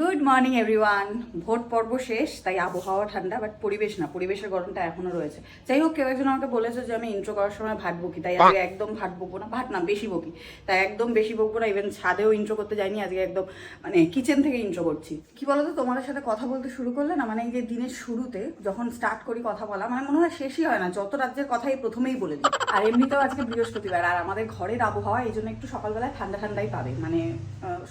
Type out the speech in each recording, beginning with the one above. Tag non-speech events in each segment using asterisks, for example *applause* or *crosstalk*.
Good morning everyone vote পর্ব শেষ তাই আবহাওয়া ঠান্ডা বাট পরিবেশ না পরিবেশের গরমটা এখনও রয়েছে। যাই হোক কেউ একজন আমাকে বলেছে যে আমি ইন্ট্রো করার সময় ভাট বকি তাই আজকে একদম ভাট বকবো না ভাট না বেশি বকি। তাই একদম বেশি বকবো না ইভেন ছাদেও ইন্ট্রো করতে যাইনি আজকে একদম মানে কিচেন থেকে ইন্ট্রো করছি। কি বলতো তোমাদের সাথে কথা বলতে শুরু করলে না মানে এই যে দিনের শুরুতে যখন স্টার্ট করি কথা বলা মানে মনে হয় শেষই হয় না যত রাজ্যের কথাই প্রথমেই বলে দিই। আর এমনিতেও আজকে বৃহস্পতিবার আর আমাদের ঘরের আবহাওয়া এই জন্য একটু সকালবেলায় ঠান্ডা ঠান্ডাই পাবে। মানে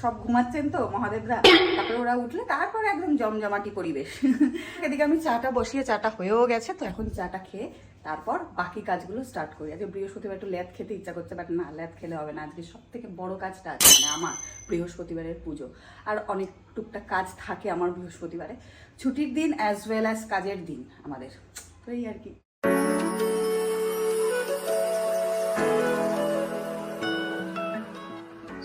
সব ঘুমাচ্ছেন তো মহাদেবরা তারপরে ওরা উঠলে তারপরে একদম জমজমাটি পরিবেশ। *laughs* এদিকে আমি চাটা বসিয়ে, চাটা হয়েও গেছে, তো এখন চাটা খেয়ে তারপর বাকি কাজগুলো স্টার্ট করি। আজকে বৃহস্পতিবার একটু ল্যাদ খেতে ইচ্ছা করছে বাট না ল্যাদ খেলে হবে না। আজকে সব থেকে বড় কাজটা আছে মানে আমার বৃহস্পতিবারের পুজো। আর অনেক টুকটাক কাজ থাকে আমার বৃহস্পতিবারে। ছুটির দিন অ্যাজ ওয়েল অ্যাজ কাজের দিন আমাদের। তো এই আর কি।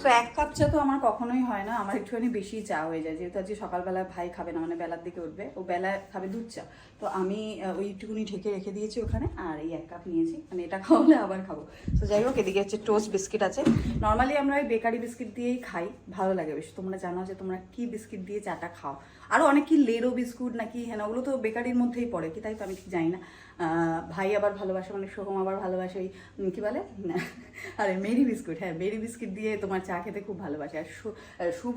তো এক কাপ চা তো আমার কখনোই হয় না। আমার একটুখানি বেশি চা হয়ে যায়। যেহেতু আজকে সকালবেলা ভাই খাবে না মানে বেলার দিকে উঠবে। ও বেলায় খাবে দুধ চা। তো আমি ওই একটুকুনি ঢেকে রেখে দিয়েছি ওখানে, আর এই এক কাপ নিয়েছি। মানে এটা খাওয়ালে আবার খাব। তো যাই হোক, এদিকে হচ্ছে টোস্ট বিস্কিট আছে। নর্মালি আমরা ওই বেকারি বিস্কিট দিয়েই খাই। ভালো লাগে বেশি। তোমরা জানো যে তোমরা কি বিস্কিট দিয়ে চাটা খাও। আরও অনেক কি লেরো বিস্কুট নাকি হ্যাঁ ওগুলো তো বেকারির মধ্যেই পড়ে, কি তাই তো আমি ঠিক জানি না। ভাই আবার ভালোবাসে মানে সোহম আবার ভালোবাসে ওই কী বলে? *laughs* আরে, মেরি বিস্কুট হ্যাঁ মেরি বিস্কুট দিয়ে তোমার চা খেতে খুব ভালোবাসে। আর শুভ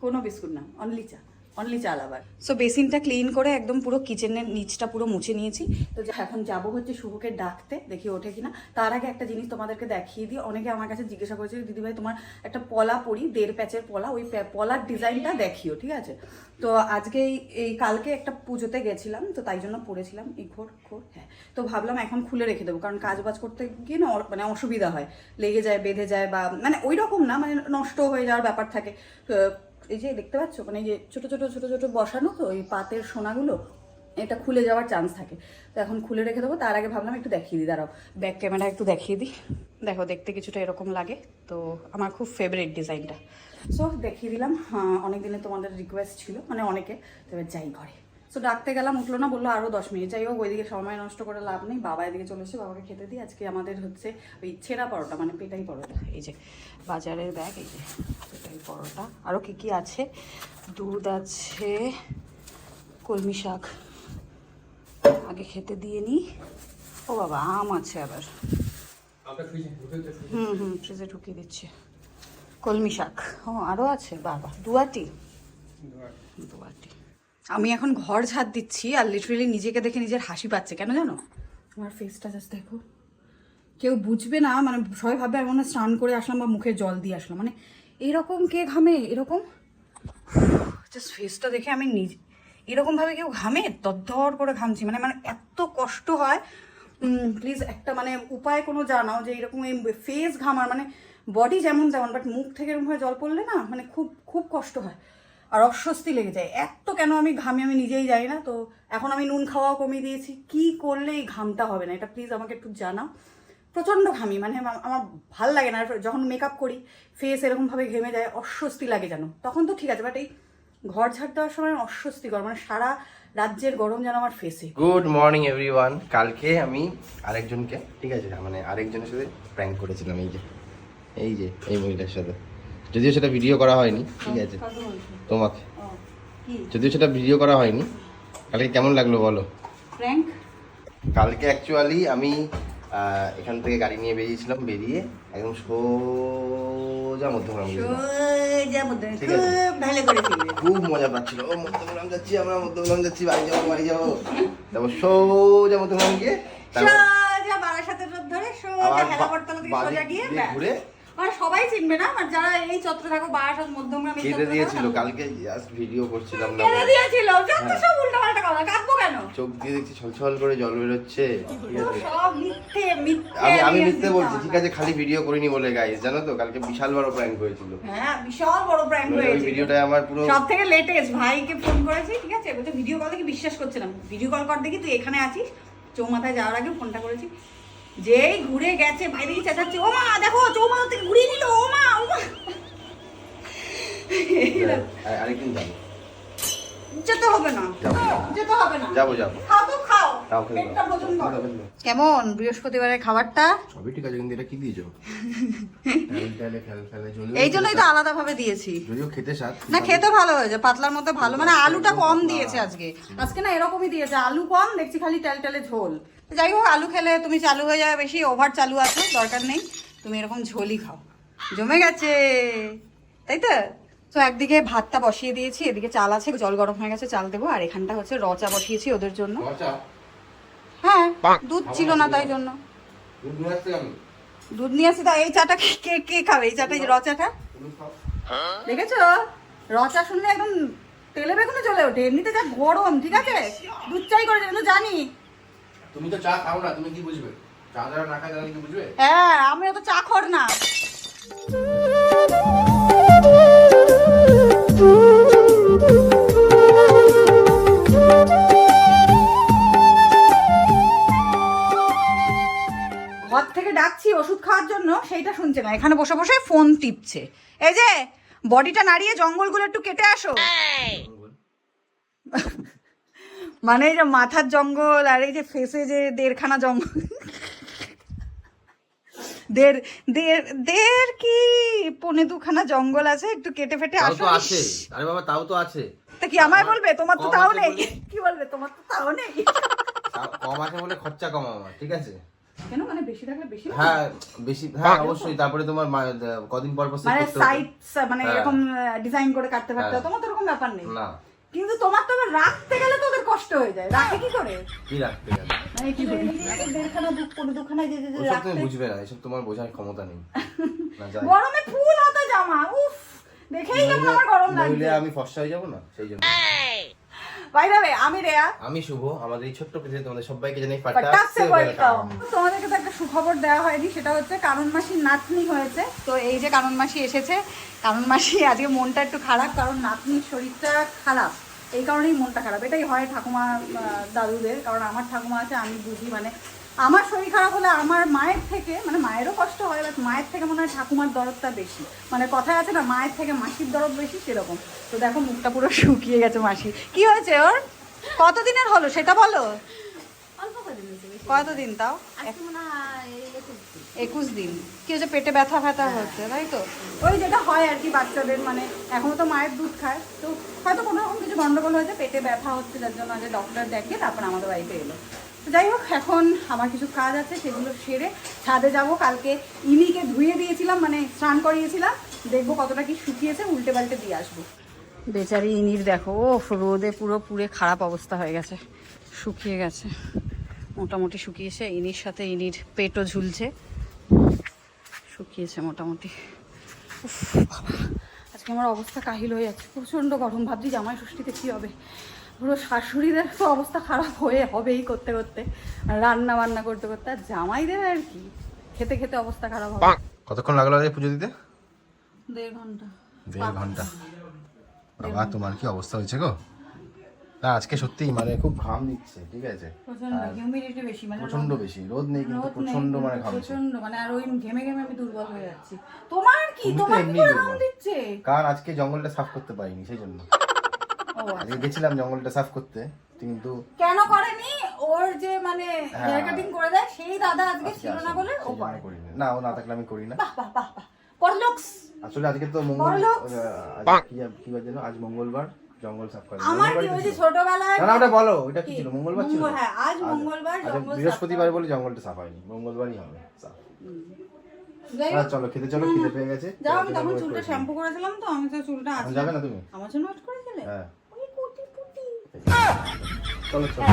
কোনো বিস্কুট না অনলি চা। অনলি চাল আবার। সো বেসিনটা ক্লিন করে একদম পুরো কিচেনের নিচটা পুরো মুছে নিয়েছি। তো এখন যাব হচ্ছে শুভকে ডাকতে, দেখি ওঠে কিনা। তার আগে একটা জিনিস তোমাদেরকে দেখিয়ে দিই। অনেকে আমার কাছে জিজ্ঞাসা করেছে, দিদিভাই, তোমার একটা পলা পরি, দেড় প্যাচের পলা, ওই পলার ডিজাইনটা দেখিও, ঠিক আছে? তো আজকে এই- কালকে একটা পুজোতে গেছিলাম, তো তাই জন্য পরেছিলাম। এই ঘোর ঘোর হ্যাঁ। তো ভাবলাম এখন খুলে রেখে দেবো, কারণ কাজ বাজ করতে গিয়ে না মানে অসুবিধা হয়। লেগে যায়, বেঁধে যায় বা মানে ওই রকম না মানে নষ্ট হয়ে যাওয়ার ব্যাপার থাকে। এই যে দেখতে পাচ্ছ? মানে যে ছোট ছোট ছোট ছোট বসানো, তো ওই পাতের সোনাগুলো, এটা খুলে যাওয়ার চান্স থাকে। তো এখন খুলে রেখে দেবো। তার আগে ভাবলাম একটু দেখিয়ে দিই। দাঁড়াও ব্যাক ক্যামেরা একটু দেখিয়ে দিই। দেখো, দেখতে কিছুটা এরকম লাগে। তো আমার খুব ফেভারিট ডিজাইনটা সো দেখিয়ে দিলাম। অনেক দিনে তোমাদের রিকোয়েস্ট ছিল মানে অনেকে। তো এবার যাই ঘরে। সো ডাকতে গেলাম উঠল না বলল আরও দশ মিনিট। যাই হোক ওইদিকে সময় নষ্ট করে লাভ নেই। বাবা এদিকে চলে এসে বাবাকে খেতে দিই। আজকে আমাদের হচ্ছে ওই ছেঁড়া পরোটা মানে পেটাই পরোটা। এই যে বাজারের ব্যাগ এই যে পেটাই পরোটা। আরও কি কি আছে? দুধ আছে কলমি শাক। আগে খেতে দিয়ে নিই ও বাবা আম আছে আবার। হুম হুম ফ্রিজে ঢুকিয়ে দিচ্ছে। কলমি শাক। ও আরও আছে বাবা। দুয়াটি। দুয়াটি। আমি এখন ঘর ঝাড় দিচ্ছি আর লিটারেলি নিজেকে দেখে নিজের হাসি পাচ্ছে কেন জানো? আমার ফেসটা জাস্ট দেখো। কেউ বুঝবে না মানে সবাই ভাবে আমি মনে স্নান করে আসলাম বা মুখে জল দিয়ে আসলাম। মানে এরকম কে ঘামে? এরকম? জাস্ট ফেসটা দেখে আমি নিজে এরকমভাবে কেউ ঘামে? দরদর করে ঘামছি। মানে মানে এত কষ্ট হয়। প্লিজ একটা মানে উপায় কোনো জানাও যে এরকম এই ফেস ঘামার। মানে বডি যেমন যেমন বাট মুখ থেকে এরকমভাবে জল পড়লে না মানে খুব খুব কষ্ট হয়। আর অস্বস্তি লেগে যায়। এত কেন আমি ঘামি আমি নিজেই জানি না, তো এখন আমি নুন খাওয়াও কমিয়ে দিয়েছি। কি করলে এই ঘামটা হবে না? এটা প্লিজ আমাকে একটু জানাও। প্রচণ্ড ঘামি মানে আমার ভালো লাগে না। যখন মেকআপ করি ফেস এরকমভাবে ঘেমে যায়, অস্বস্তি লাগে যেন। তখন তো ঠিক আছে বাট এই ঘর ঝাড় দেওয়ার সময় অস্বস্তিকর মানে সারা রাজ্যের গরম যেন আমার ফেসে গুড মর্নিং এভরিওয়ান কালকে আমি আরেকজনকে, ঠিক আছে মানে আরেকজনের সাথে প্র্যাঙ্ক করেছিলাম, এই যে এই যে, এই মহিলার সাথে। যদিও সেটা ভিডিও করা হয়নি ঠিক আছে? তোমাকে। যদিও সেটা ভিডিও করা হয়নি কালকে কেমন লাগল বলো? কালকে অ্যাকচুয়ালি আমি এখান থেকে গাড়ি নিয়ে বেরিয়েছিলাম বেরিয়ে একদম সোজা মধ্যমগ্রাম মধ্যে ঠিক আছে। খুব মজা পাচ্ছিল। ও মধ্যমগ্রাম যাচ্ছি আমরা মধ্যমগ্রাম যাচ্ছি বাড়ি যাব বাড়ি যাব। তারপর সোজা মধ্যমগ্রাম গিয়ে তারপর। ঘুরে মানে সবাই চিনবে না মানে যারা এই চত্রে থাকো বারাসাত মধ্যমগ্রাম দিয়েছিল কালকে জাস্ট ভিডিও করছিলাম না দিয়েছিল যত হ্যাঁ। সব কথা কাঁদবো কেন? চোখ দিয়ে দেখছি ছলছল করে জল ঠিক আছে সব মিথ্যে মিথ্যে আমি আমি মিথ্যে বলছি ঠিক আছে খালি ভিডিও করিনি বলে গাইস জানো তো কালকে বিশাল বড় প্র্যাঙ্ক হয়েছিল। হ্যাঁ বিশাল বড় প্র্যাঙ্ক ওই ভিডিওটা আমার পুরো সব থেকে লেটেস্ট ভাইকে ফোন করেছি ঠিক আছে? বলছে ভিডিও কল দেখে বিশ্বাস করছে না ভিডিও কল কর দেখি তুই এখানে আছিস? চৌমাথায় যাওয়ার আগে ফোনটা করেছি। যেই ঘুরে গেছে ভাই দেখি চেঁচাচ্ছে ও মা দেখো চৌমাথা থেকে ঘুরিয়ে নিল ও মা ও মা আরেকদিন যাব। যেতে হবে না। যেতে হবে না। যাব যাব। খাও তো খাও। খেতে পেটটা দাও। ভোজন করো। খেতে দাও। কেমন? বৃহস্পতিবারের খাবারটা? সবই ঠিক আছে কিন্তু এটা কি দিয়েছ? *laughs* ফেল ফেলে ফেল ফেলে যদিও এই জন্যই তো আলাদা ভাবে দিয়েছি। যদিও খেতে স্বাদ। না খেতে ভালো হয়েছে পাতলার মধ্যে ভালো। মানে আলুটা কম দিয়েছে আজকে। আজকে না এরকমই দিয়েছে আলু কম দেখছি খালি টেল টেলে ঝোল। যাই হোক আলু খেলে তুমি চালু হয়ে যাবে বেশি ওভার চালু আছো দরকার নেই। তুমি এরকম ঝোলই খাও। জমে গেছে। তাই তো? তো একদিকে ভাতটা বসিয়ে দিয়েছি এদিকে চাল আছে জল গরম হয়ে গেছে চাল দেবো। আর এখানটা হচ্ছে রচা বসিয়েছি ওদের জন্য। হ্যাঁ দুধ ছিল না তাই জন্য। দুধ নিয়ে আসি তা এই চাটা কে- কে খাবে? এই চাটা রচাটা? দেখেছ? রচা শুনলে একদম তেলে বেগুনে চলে ওঠে। এমনিতে যা গরম ঠিক আছে? দুধ চাই করে কিন্তু জানি তুমি তো চা খাও না তুমি কি বুঝবে? চা যারা না খায় তারা কি বুঝবে? হ্যাঁ আমি তো চা খর না। ঘর থেকে ডাকছি ওষুধ খাওয়ার জন্য সেইটা শুনছে না। এখানে বসে বসে ফোন টিপছে। এই যে বডিটা নাড়িয়ে জঙ্গলগুলো একটু কেটে আসো। মানে এই যে মাথার জঙ্গল আর এই যে ফেসে যে দেড়খানা জঙ্গল। দেড় দেড় দেড় কি? পনে দুখানা জঙ্গল আছে একটু কেটে ফেটে আসো আছে। আরে বাবা তাও তো আছে। তা কি আমায় বলবে? তোমার তো তাও নেই। কি বলবে? তোমার তো তাও নেই। কম আছে বলে খরচা কম আমার ঠিক আছে? কেন? মানে বেশি থাকলে বেশি হ্যাঁ বেশি হ্যাঁ অবশ্যই। তারপরে তোমার কদিন পর পর মানে সাইড মানে হ্যাঁ। এরকম ডিজাইন করে কাটতে পারতে হ্যাঁ। তোমার তো এরকম ব্যাপার নেই। না। কিন্তু তোমার তো আবার রাখতে গেলে তো ওদের কষ্ট হয়ে যায়। রাখে কি করে? কি রাখতে গেলে? মানে কি করে? দেড়খানা দু পনেরো দুখানা যে যে যে ওসব তুমি বুঝবে না এসব তোমার বোঝার ক্ষমতা নেই। না যাই। গরমে ফুল হাতা জামা উফ দেখেই কেমন আমার গরম আমি ফর্সা হয়ে যাব না সেই জন্য। বাই দ্য ওয়ে আমি রেয়া। আমি শুভ আমাদের এই ছোট্ট পৃথিবীতে তোমাদের সবাইকে জানাই ওয়েলকাম তোমাদেরকে তো একটা সুখবর দেওয়া হয়নি সেটা হচ্ছে কারণ মাসির নাতনি হয়েছে। তো এই যে কারণ মাসি এসেছে কারণ মাসি আজকে মনটা একটু খারাপ কারণ নাতনির শরীরটা খারাপ। এই কারণেই মনটা খারাপ। এটাই হয় ঠাকুমা দাদুদের কারণ আমার ঠাকুমা আছে আমি বুঝি মানে আমার শরীর খারাপ হলে আমার মায়ের থেকে মানে মায়েরও কষ্ট হয় বাট মায়ের থেকে মনে হয় ঠাকুমার দরদটা বেশি। মানে কথায় আছে না মায়ের থেকে মাসির দরদ বেশি সেরকম। তো দেখো মুখটা পুরো শুকিয়ে গেছে মাসি কি হয়েছে ওর? কতদিনের হলো সেটা বলো? কতদিন তাও? হয় একুশ দিন। কি হচ্ছে পেটে ব্যথা ফ্যাথা হচ্ছে তাই তো? ওই যেটা হয় আর কি বাচ্চাদের মানে এখনও তো মায়ের দুধ খায়। তো হয়তো কোনো রকম কিছু গন্ডগোল হয়েছে পেটে ব্যথা হচ্ছে যার জন্য আগে ডক্টর দেখে তারপর আমাদের বাড়িতে এলো। যাই হোক, এখন আমার কিছু কাজ আছে, সেগুলো সেরে ছাদে যাব। কালকে ইমিকে ধুয়ে দিয়েছিলাম মানে স্নান করিয়েছিলাম। দেখব কতটা কি শুকিয়েছে উল্টে পাল্টে দিয়ে আসব। বেচারি ইনির দেখো ও রোদে পুরো পুরে খারাপ অবস্থা হয়ে গেছে, শুকিয়ে গেছে। মোটামুটি শুকিয়েছে, ইনির সাথে ইনির পেটও ঝুলছে। শুকিয়েছে মোটামুটি। আজকে আমার অবস্থা কাহিল হয়ে যাচ্ছে, প্রচণ্ড গরম, ভাবছি জামাই ষষ্ঠীতে কী হবে। পুরো শাশুড়িদের তো অবস্থা খারাপ হয়ে হবেই করতে করতে। রান্না বান্না করতে করতে আর জামাইদের আর কি? খেতে খেতে অবস্থা খারাপ হবে। কতক্ষণ লাগল আরে পুজো দিতে? দেড় ঘণ্টা। দেড় ঘণ্টা। বাবা তোমার কি অবস্থা হয়েছে গো? না আজকে সত্যি মানে খুব ঘাম দিচ্ছে ঠিক আছে? হিউমিডিটি বেশি মানে প্রচণ্ড বেশি রোদ নেই কিন্তু প্রচণ্ড মানে ঘামছে প্রচণ্ড মানে আর ওই ঘেমে ঘেমে আমি দুর্বল হয়ে যাচ্ছি। তোমার কি? তুমি তোমার কি। ঘাম দিচ্ছে? কারণ আজকে জঙ্গলটা সাফ করতে পারিনি সেই জন্য। আচ্ছা। আজকে গেছিলাম জঙ্গলটা সাফ করতে কিন্তু কেন করেনি? ওর যে মানে হ্যাঁ। হেয়ার কাটিং করে দেয় সেই দাদা আজকে ছিল না বলে ও করে না ও না থাকলে আমি করি না। বাহ বাহ বাহ বাহ। পরলুকস আসলে আজকে তো মঙ্গল কি কি বার যেন? আজ মঙ্গলবার জঙ্গল সাফ করে। আমার কি ওই যে ছোটবেলায় না ওটা বলো ওটা কি? ছিল? মঙ্গলবার ছিল? হ্যাঁ, আজ মঙ্গলবার, আচ্ছা, জঙ্গল সাফ বৃহস্পতিবার বলে জঙ্গলটা সাফ হয়নি। মঙ্গলবারই হবে সাফ। চলো খেতে চলো খিদে পেয়ে গেছে। যাও আমি খেতে তখন চুলটা শ্যাম্পু করেছিলাম তো আমি তো চুলটা আছে যাবে না তুমি? আমার জন্য ওয়েট করেছিলে? হ্যাঁ ওই কুটি কুটি চলো চলো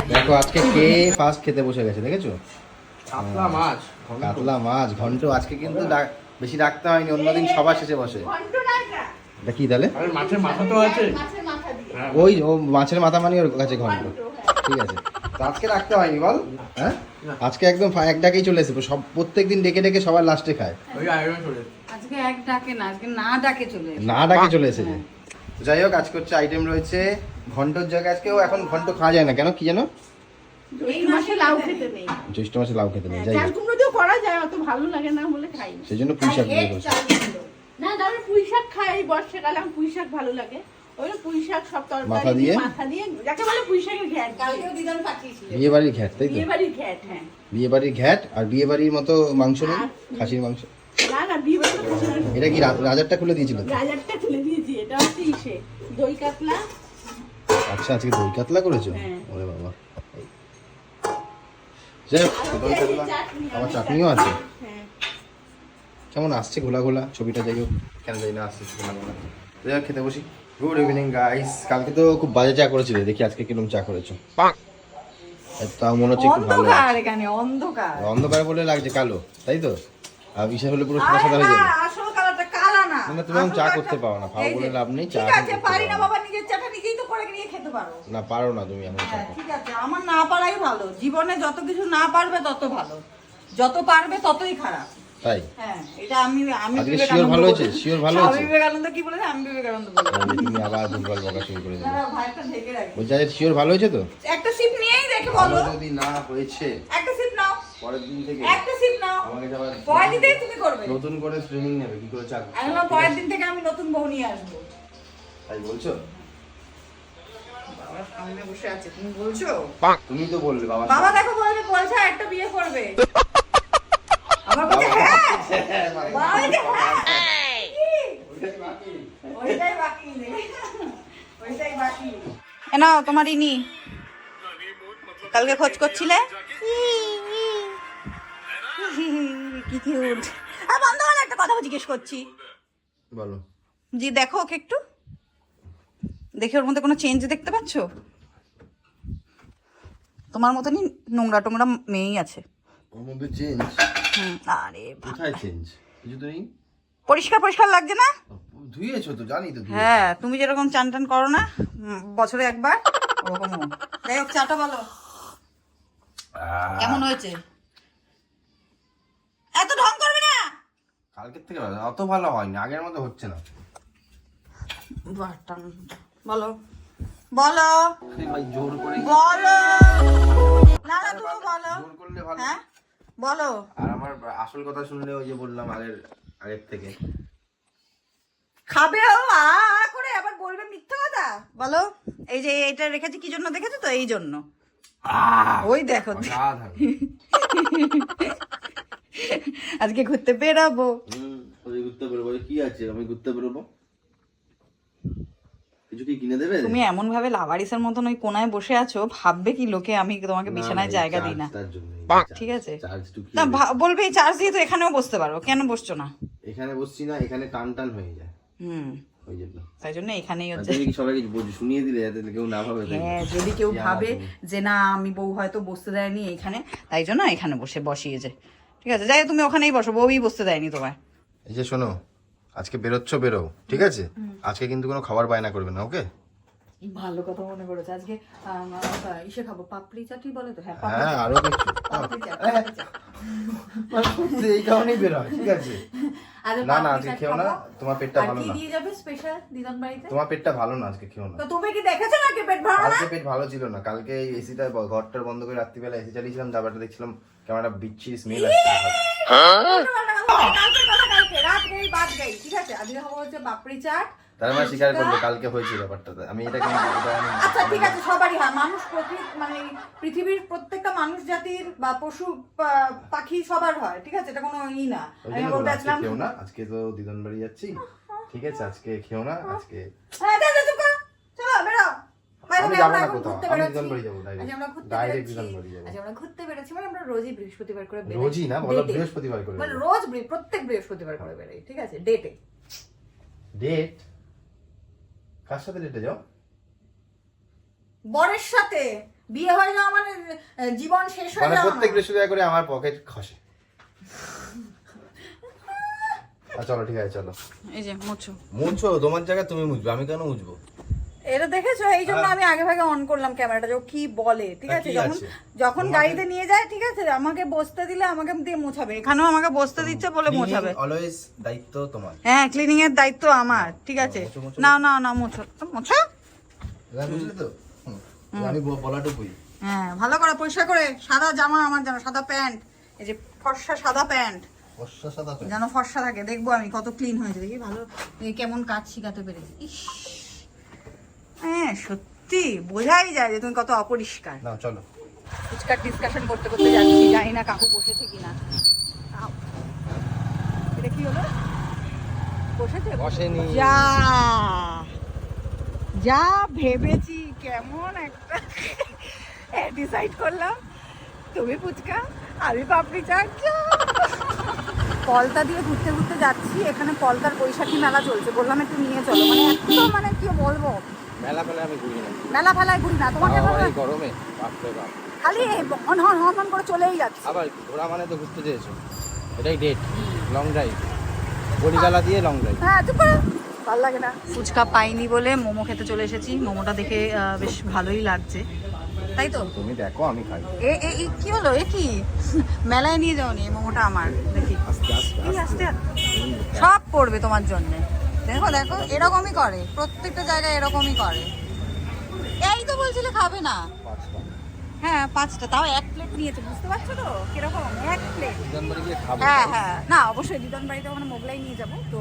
দেখো আজকে কে ফার্স্ট খেতে বসে গেছে দেখেছ? কাতলা মাছ কাতলা মাছ ঘন্ট। আজকে কিন্তু ডাক- বেশি ডাকতে হয়নি অন্যদিন সবার শেষে বসে। এটা কি তাহলে? মাছের মাথা তো আছে। মাছের মাথা দিয়ে হ্যাঁ। ওই ও মাছের মাথা মানে ওর কাছে ঘন্ট। ঠিক আছে। আজকে রাখতে হয়নি বল। হ্যাঁ? আজকে একদম এক ডাকেই চলে এসেছে। সব প্রত্যেকদিন ডেকে ডেকে সবার লাস্টে খায়। ওই আয়রন চলে আজকে এক ডাকে না আজকে না ডাকে চলে এসেছে। না ডাকে চলে এসেছে। যাই হোক আজকে হচ্ছে আইটেম রয়েছে ঘন্টর জায়গায় আজকেও এখন ঘন্ট খাওয়া যায় না কেন? কি জানো এই মাসে লাউ খেতে নেই। জ্যৈষ্ঠ মাসে লাউ খেতে নেই যাই হোক। কুমড়ো দিয়েও করা যায় অত ভালো লাগে না বলে খাই সেই জন্য পুঁই শাক দিয়ে করছে। না তাহলে পুঁই শাক খাই বর্ষাকালে আমার পুঁই শাক ভালো লাগে। ওই পুঁই শাক সব তরকারি দিয়ে? দিয়ে মাথা দিয়ে যাকে বলে পুঁই শাকের ঘ্যাট। কালকেও দিদান পাঠিয়েছিল বিয়ে বাড়ির ঘ্যাট তাই তো? বিয়ে বাড়ির ঘ্যাট হ্যাঁ। বিয়ে বাড়ির ঘ্যাট আর বিয়ে বাড়ির মতো মাংস নেই? খাসির মাংস? না না বিয়ে বাড়ির এটা কি রাজারটা খুলে দিয়েছিল তো? গাজারটা তুলে দিয়েছি এটা হচ্ছে ইসে। দই কাতলা। আচ্ছা আজকে দই কাতলা করেছ? হ্যাঁ। ওরে বাবা। যাই দই কাতলা আমার চাটনিও আছে। হ্যাঁ। কেমন আসছে ঘোলা ঘোলা? ছবিটা যাই হোক কেন যাই না আসছে ঘোলা ঘোলা। যাই হোক খেতে বসি। গুড ইভিনিং গাইস কালকে তো খুব বাজে চা করেছিলে। দেখি আজকে কীরকম চা করেছ। তাও মনে হচ্ছে খুব ভালো অন্ধকার এখানে অন্ধকার। অন্ধকার বলে লাগছে কালো তাই তো? আর বিশাল হলে পুরো সাদা সাদা হয়ে যাবে। আরে না, আসল কালারটা কালা না না, না, তুমি চা করতে পারো না, যে, বলে লাভ নেই, চা ঠিক আছে পারি। না পারো। বাবা নিজের চাটা নিজেই তো করে নিয়ে খেতে পারো। না পারো না তুমি এখন চা হ্যাঁ ঠিক আছে আমার না পারাই ভালো। জীবনে যত কিছু না পারবে তত ভালো। যত পারবে ততই খারাপ। তাই? হ্যাঁ এটা আমি আমি আজকে বিবেকানন্দ ভালো হয়েছে? sure ভালো হয়েছে? বিবেকানন্দ কি বলেছে? আমি বিবেকানন্দ বলেছি তুমি আবার ভুলভাল বকা শুরু করে দাঁড়াও, ভাইটা ঢেকে রাখি। বলছি আজ শিওর ভালো হয়েছে তো? একটা সিপ নিয়েই দেখে বলো। ভালো যদি না হয়েছে। একটা সিপ নাও। পরের দিন থেকে একটা সিপ নাও। আমাকে আবার পরের দিন থেকে তুমি করবে। নতুন করে স্ট্রিমিং নেবে কি করে চা আমি বললাম, পরের দিন থেকে আমি নতুন বউ নিয়ে আসব। তাই বলছো? বাবার সামনে বসে আছে তুমি বলছো? তুমি তো বললে বাবা বাবা দেখো বলবে বলছে একটা বিয়ে করবে। আমার বলছে হ্যাঁ! বাবা বলছে কি? ওইটাই বাকি ওইটাই বাকি। এ নাও তোমার ইনি। কালকে খোঁজ করছিলে? কি কিউট আর বন্ধ করে একটা কথা জিজ্ঞেস করছি। বলো। জি দেখো ওকে একটু। দেখে ওর মধ্যে কোনো চেঞ্জ দেখতে পাচ্ছ? তোমার মতনই নোংরা টোংরা মেয়েই আছে। ওর মধ্যে চেঞ্জ হুম, আরে কোথায় চেঞ্জ কিছু তো নেই পরিষ্কার পরিষ্কার লাগছে না? ধুয়েছো তো জানি তো হ্যাঁ তুমি যেরকম চান টান করো না বছরে একবার ওরকম যাই হোক চাটা বলো। কেমন হয়েছে? কালকের থেকে ভালো। অত ভালো হয়নি আগের মতো হচ্ছে না। বলো। বলো। ভাই জোর করে বলো। না না তুমি বলো। জোর করলে ভালো। হ্যাঁ? বলো। আর আমার আসল কথা শুনলে ওই যে বললাম আগের আগের থেকে। খাবে ও আ আ করে আবার বলবে মিথ্যা কথা। বলো। এই যে এটা রেখেছি কি জন্য দেখেছ তো? এই জন্য। ওই দেখো। *laughs* আজকে ঘুরতে বেরাবো। ঘুরতে বেরোবো। কি আছে? আমি ঘুরতে বেরোবো। কিছু কি কিনে দেবে? তুমি এমন ভাবে লাভারিসের মতন ওই কোনায় বসে আছো ভাববে কি লোকে আমি তোমাকে বিছানায় জায়গা দিই না। ঠিক আছে। না বলবে এই চার্জ দিয়ে তো এখানেও বসতে পারো কেন বসছো না? এখানে বসছি না এখানে টান টান হয়ে যায়। হুম। তাই জন্য এখানেই হচ্ছে। সবাইকে শুনিয়ে দিলে যাতে কেউ না ভাবে হ্যাঁ যদি কেউ ভাবে যে না আমি বউ হয়তো বসতে দেয়নি এখানে তাই জন্য এখানে বসে বসিয়েছে ঠিক আছে যাই তুমি ওখানেই বসো বউই বসতে দেয়নি তোমায়। এই যে শোনো আজকে বেরোচ্ছ বেরো ঠিক আছে? আজকে কিন্তু কোনো খাবার বায়না করবে না ওকে? ভালো কথা মনে করেছে। আজকে ইসে খাব পাপড়ি চাটি বলে তো? হ্যাঁ হ্যাঁ আরও কিছু পাপড়ি চাট, হ্যাঁ। পাপড়ি চাট। সত্যি এই কারণেই বেরোয় ঠিক আছে। না না আজকে খেও না তোমার পেটটা ভালো না। দিয়ে যাবে স্পেশাল দিদান বাড়িতে? তোমার পেটটা ভালো না আজকে খেও না। তো তুমি কি দেখেছ নাকি পেট ভরা না? কালকে পেট ভালো ছিল না কালকে এই এসিটা ঘরটার বন্ধ করে রাত্রিবেলা এসি চালিয়েছিলাম দেখছিলাম কেমন একটা বিচ্ছিরি স্মেল আসছে। কালকে কথা কালকে রাত গই বাদ গই ঠিক আছে? আজকে হচ্ছে পাপড়ি চাট তার মানে স্বীকার করল কালকে ব্যাপারটা। আমি এটা কিন্তু আচ্ছা ঠিক আছে সবারই হয় মানুষ মানে পৃথিবীর প্রত্যেকটা মানুষ জাতির বা পশু পাখি সবার হয় ঠিক আছে? এটা কোনো ই না। আমি বলতে চাচ্ছিলাম খেও না আজকে তো দিদন বাড়ি যাচ্ছি। ঠিক আছে আজকে খেও না আজকে হ্যাঁ চুপ করো। চলো বেরো। আমি যাব আমরা না কোথাও ঘুরতে আমি বেরোচ্ছি। দিদন বাড়ি যাব আমরা ঘুরতে ডাইরেক্ট বেরোচ্ছি। দিদন বাড়ি যাব। আজ আমরা ঘুরতে বেরোচ্ছি মানে আমরা রোজই বৃহস্পতিবার করে বেরোই। রোজই না বলো বৃহস্পতিবার করে মানে রোজ প্রত্যেক বৃহস্পতিবার করে বেরোই ঠিক আছে? ডেটে ডেট কার সাথে ডেটে যাও? বরের সাথে। বিয়ে হয়ে যাওয়া মানে জীবন শেষ হয়ে মানে যাওয়া প্রত্যেক। বৃহস্পতিবার করে আমার পকেট খসে। চলো ঠিক আছে চলো। এই যে মুছো। মুছো? তোমার জায়গায় তুমি মুছবে আমি কেন মুছবো? এটা দেখেছ? এই জন্য আমি আগে ভাগে অন করলাম ক্যামেরাটা যে কি বলে ঠিক হ্যাঁ, আছে? যখন যখন গাড়িতে নিয়ে যায় ঠিক আছে? আমাকে বসতে দিলে আমাকে দিয়ে মোছাবে। এখানেও আমাকে বসতে দিচ্ছে বলে মোছাবে। অলওয়েজ দায়িত্ব তোমার। হ্যাঁ ক্লিনিং এর দায়িত্ব আমার ঠিক আছে? না না না মোছো। মোছো? বুঝলে তো? আমি বলাটুকুই হ্যাঁ ভালো করে পরিষ্কার করে। সাদা জামা আমার যেন সাদা প্যান্ট। এই যে ফর্সা সাদা প্যান্ট। বর্ষা সাদা। যেন ফর্সা থাকে। দেখব আমি কত ক্লিন হয়েছে। দেখি ভালো কেমন কাজ শিখাতে পেরেছি। ইস। হ্যাঁ সত্যি। বোঝাই যায় যে তুমি কত অপরিষ্কার। না চলো। ফুচকার ডিসকাশন করতে করতে যাচ্ছি জানি না কাকু বসেছে কিনা। এটা কি হলো? বসেছে? বসেনি। যা। যা ভেবেছি কেমন একটা। ডিসাইড করলাম তুমি ফুচকা আমি পাপড়ি চাট। পলতা দিয়ে ঘুরতে ঘুরতে যাচ্ছি এখানে পলতার বৈশাখী মেলা চলছে। বললাম একটু নিয়ে চলো। মানে এত মানে কি বলব? মেলা ফেলা আমি ঘুরি না। মেলা ফেলায় ঘুরি না তোমাকে গরমে বাপরে বাপ। খালি হন হন হন হন করে চলেই যাচ্ছে। আবার ঘোরা মানে তো ঘুরতে চেয়েছো। এটাই ডেট লং ড্রাইভ বড়িগালা দিয়ে লং ড্রাইভ হ্যাঁ চুপ করো। ভালো লাগে না। ফুচকা পাইনি বলে মোমো খেতে চলে এসেছি। মোমোটা দেখে বেশ ভালোই লাগছে। তাই তো? তুমি দেখো আমি খাই। এ এ কি হলো? এ কি? মেলায় নিয়ে যাওনি এই মোমোটা আমার। দেখি। আস্তে আস্তে। সব পড়বে তোমার জন্য। দেখো দেখো এরকমই করে। প্রত্যেকটা জায়গায় এরকমই করে। এই তো বলছিলে খাবে না। হ্যাঁ পাঁচটা। তাও এক প্লেট নিয়েছে বুঝতে পারছ তো? কীরকম? এক প্লেট হ্যাঁ হ্যাঁ। না অবশ্যই দিদন বাড়িতে ওখানে মোগলাই নিয়ে যাব। তো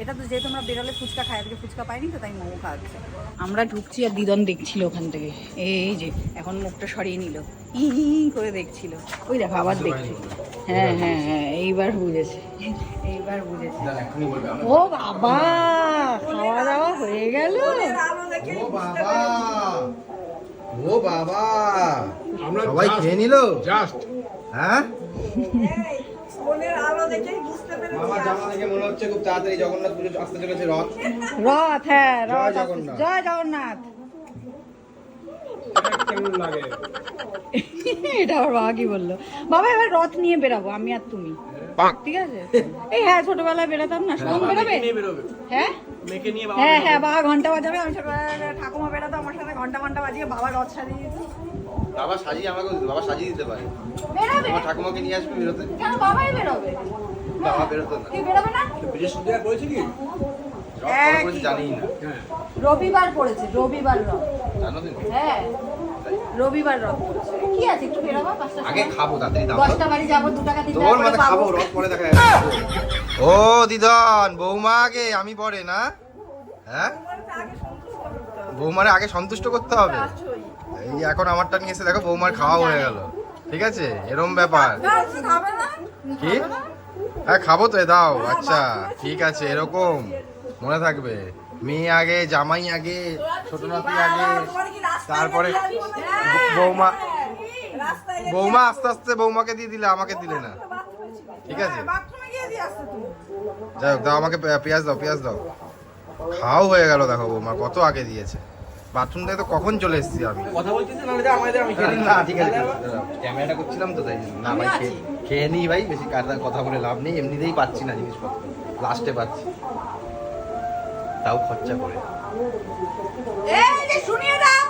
এটা তো যেহেতু আমরা বেরোলে ফুচকা খাই আজকে ফুচকা পাইনি তো তাই মোমো খাওয়াচ্ছে আমরা ঢুকছি আর দিদন দেখছিল ওখান থেকে। এই যে এখন মুখটা সরিয়ে নিল। ই করে দেখছিল। ওই দেখো আবার দেখছি। হ্যাঁ হ্যাঁ হ্যাঁ এইবার বুঝেছে। এইবার বুঝেছে। ও বাবা খাওয়া দাওয়া হয়ে গেল। ও বাবা ও বাবা। আমরা সবাই খেয়ে নিল? জাস্ট হ্যাঁ? মামার জামা দেখে মনে হচ্ছে খুব তাড়াতাড়ি জগন্নাথ পুজো আসতে চলেছে রথ। রথ হ্যাঁ জয় রথ জগন্নাথ। জয় জগন্নাথ। এটা আমার বাবা কি বলল। বাবা এবার রথ নিয়ে বেরাবো আমি আর তুমি। ঠিক আছে? এই হ্যাঁ ছোটবেলায় বেরাতাম না? সব বেরাবে? বেরোবে। হ্যাঁ? বাবা হ্যাঁ হ্যাঁ বাবা ঘণ্টা বাজাবে আমি ছোটবেলায় ঠাকুমা বেরাতো আমার সাথে ঘণ্টা ঘণ্টা বাজিয়ে বাবা রথ সাজিয়ে বাবা সাজিয়ে আমাকে বাবা সাজিয়ে দিতে পারে। বেরাবে? তোমার ঠাকুমাকে নিয়ে আসবে বেরোতে? কেন বাবাই বেরোবে? বাবা বেরোতো না। কি বেরোবে না? করেছে কি? না। হ্যাঁ। রবিবার পড়েছে রবিবার রথ। জানো হ্যাঁ। রবিবার রথ পড়েছে। কি আছে একটু বেরোবা পাঁচটা আগে খাব তাড়াতাড়ি দাও। দশটা বাড়ি যাব দু টাকা তিন টাকা করে খাব রথ পরে দেখা ও দিদন বৌমা আগে আমি পরে না? হ্যাঁ? বৌমারে আগে সন্তুষ্ট করতে হবে। এই এখন আমারটা নিয়ে এসে দেখো বৌমার খাওয়া হয়ে গেল। ঠিক আছে? এরম ব্যাপার। কি? হ্যাঁ খাব তো দাও। আচ্ছা ঠিক আছে এরকম। মনে থাকবে। মেয়ে আগে জামাই আগে ছোট নাতি আগে তারপরে বৌমা। বৌমা আস্তে আস্তে বৌমাকে দিয়ে দিলে আমাকে দিলে না। ঠিক আছে? যাই হোক দাও আমাকে পেঁয়াজ দাও পেঁয়াজ দাও। খাও হয়ে গেল দেখো বৌমা কত আগে দিয়েছে। বাথরুম থেকে তো কখন চলে এসেছি আমি। কথা বলছিস না। ঠিক আছে ক্যামেরাটা করছিলাম তো তাই না ভাই খেয়ে- নিই ভাই বেশি কার কথা বলে লাভ নেই এমনিতেই পাচ্ছি না জিনিসপত্র। লাস্টে পাচ্ছি। তাও খরচা করে। এই যে শুনিয়ে দাও।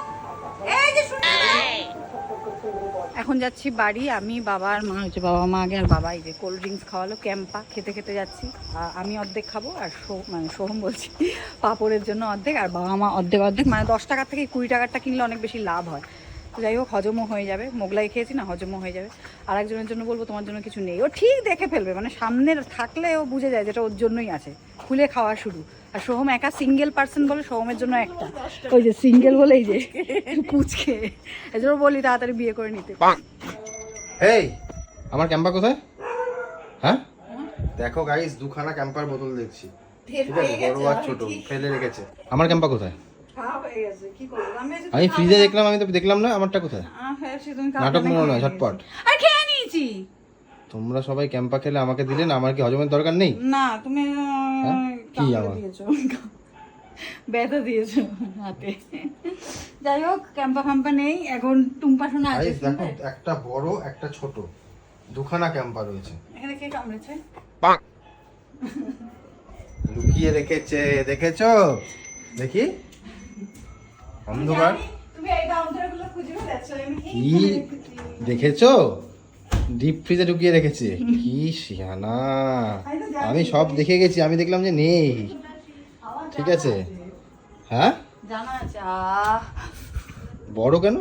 এই যে শুনিয়ে দাও। এখন যাচ্ছি বাড়ি আমি বাবা আর মা হচ্ছে বাবা মা আগে আর বাবা এই যে কোল্ড ড্রিঙ্কস খাওয়ালো ক্যাম্পা খেতে খেতে যাচ্ছি। আমি অর্ধেক খাব আর সো- মানে সোহম বলছি পাপড়ের জন্য অর্ধেক আর বাবা মা অর্ধেক অর্ধেক মানে দশ টাকার থেকে কুড়ি টাকারটা কিনলে অনেক বেশি লাভ হয়। যাই হোক হজমও হয়ে যাবে। মোগলাই খেয়েছি না হজমও হয়ে যাবে। আর একজনের জন্য বলব তোমার জন্য কিছু নেই। ও ঠিক দেখে ফেলবে মানে সামনের থাকলে ও বুঝে যায় যেটা ওর জন্যই আছে। খুলে খাওয়া শুরু। আর সোহম একা সিঙ্গেল পার্সন বলে সোহমের জন্য একটা। ওই যে সিঙ্গেল বলে এই যে পুচকে। এই জন্য বলি তাড়াতাড়ি বিয়ে করে নিতে। এই আমার ক্যাম্পা কোথায়? হ্যাঁ? দেখো গাইস দুখানা ক্যাম্পার বোতল দেখছি। ঠিক আছে বড় আর ছোট ফেলে রেখেছে। আমার ক্যাম্পা কোথায়? আমি ফ্রিজে দেখলাম আমি তো দেখলাম না আমারটা কোথায়? নাটক মনে নয় ঝটপট। আর খেয়ে নিয়েছি! তোমরা সবাই ক্যাম্পা খেলে আমাকে দিলে না আমার কি হজমের দরকার নেই? না তুমি হ্যাঁ? কি? দিয়েছ? ব্যথা দিয়েছ হাতে। যাই হোক ক্যাম্পা ফ্যাম্পা নেই এখন টুম্পা শোনা আছে দেখো একটা বড় একটা ছোট দুখানা ক্যাম্পা রয়েছে। এখানে কে কামড়েছে? লুকিয়ে রেখেছে দেখেছ? দেখি। অন্ধকার? তুমি এই কাউন্টারগুলো খুঁজে বেড়াচ্ছো আমি কি দেখেছ? ডিপ ফ্রিজে ঢুকিয়ে রেখেছে। কি শিয়ানা। আমি সব দেখে গেছি আমি দেখলাম যে নেই। ঠিক আছে। হ্যাঁ? জানা আছে বড় কেন?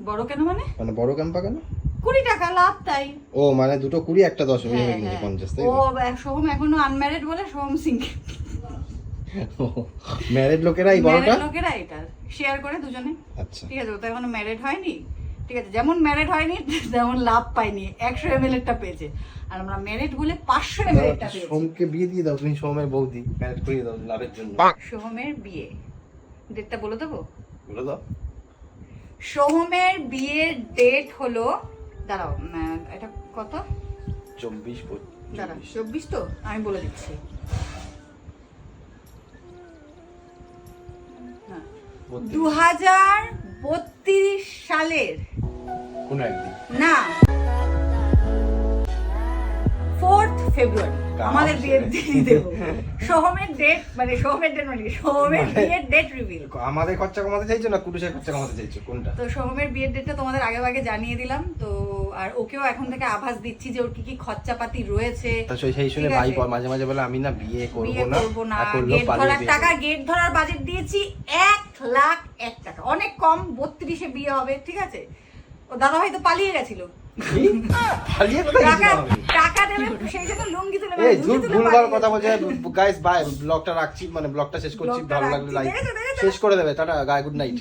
বড় কেন মানে? মানে বড় ক্যাম্পা কেন? কুড়ি টাকা লাভ তাই। ও মানে দুটো কুড়ি একটা দশ হ্যাঁ, ভেবে কিনেছি হ্যাঁ। পঞ্চাশ তাই ও এক সোহম এখনও আনম্যারিড বলে সোহম সিঙ্গেল *laughs* ম্যারেড লোকেরা এই বড়টা? লোকেরা এটা শেয়ার করে দুজনে। আচ্ছা। ঠিক আছে ও তো এখনও ম্যারেড হয়নি। ঠিক আছে যেমন ম্যারেড হয়নি তেমন লাভ পাইনি একশো এম এল এরটা পেয়েছে। আর আমরা ম্যারেড বলে পাঁচশো এম এরটা পেয়েছি। সোমকে বিয়ে দিয়ে দাও তুমি সোমের বৌদি ম্যারেজ করিয়ে দাও লাভের জন্য। সোহমের বিয়ে। ডেটটা বলে দেবো? বলে দাও। সোহমের বিয়ের ডেট হলো দাঁড়াও এটা কত? চব্বিশ দাঁড়াও চব্বিশ তো? আমি বলে দিচ্ছি। দু হাজার বত্রিশ সালের কোনো একদিন? না। ফোর্থ ফেব্রুয়ারি আমাদের বিয়ের। দিয়ে সোহমের ডেট মানে সোহমের ডেট মানে সোহমের বিয়ের ডেট রিভিল আমাদের খরচা কমাতে চাইছো না কুটুসের খরচা কমাতে চাইছো? কোনটা? তো সোহমের বিয়ের ডেটটা তোমাদের আগে আগে জানিয়ে দিলাম। তো আর ওকেও এখন থেকে আভাস দিচ্ছি যে ওর কি কি খরচাপাতি রয়েছে। তা সেই- শুনে ভাই মাঝে মাঝে বলে আমি না বিয়ে করব না করব না। গেট ধরার টাকা গেট ধরার বাজেট দিয়েছি এক লাখ এক টাকা। অনেক কম বত্রিশে বিয়ে হবে ঠিক আছে? ও দাদা হয়তো পালিয়ে গেছিল? পালিয়ে কোথায় টাকা গেছিলাম আমি? টাকা দেবে সেই জন্য লুঙ্গি তুলে এই লুঙ্গি ভুল তুলে কথা বলছে গাইস বাই ব্লগটা রাখছি মানে ব্লগটা শেষ করছি ভালো লাগলে। লাইক? শেষ করে দেবে টাটা গায়ে গুড নাইট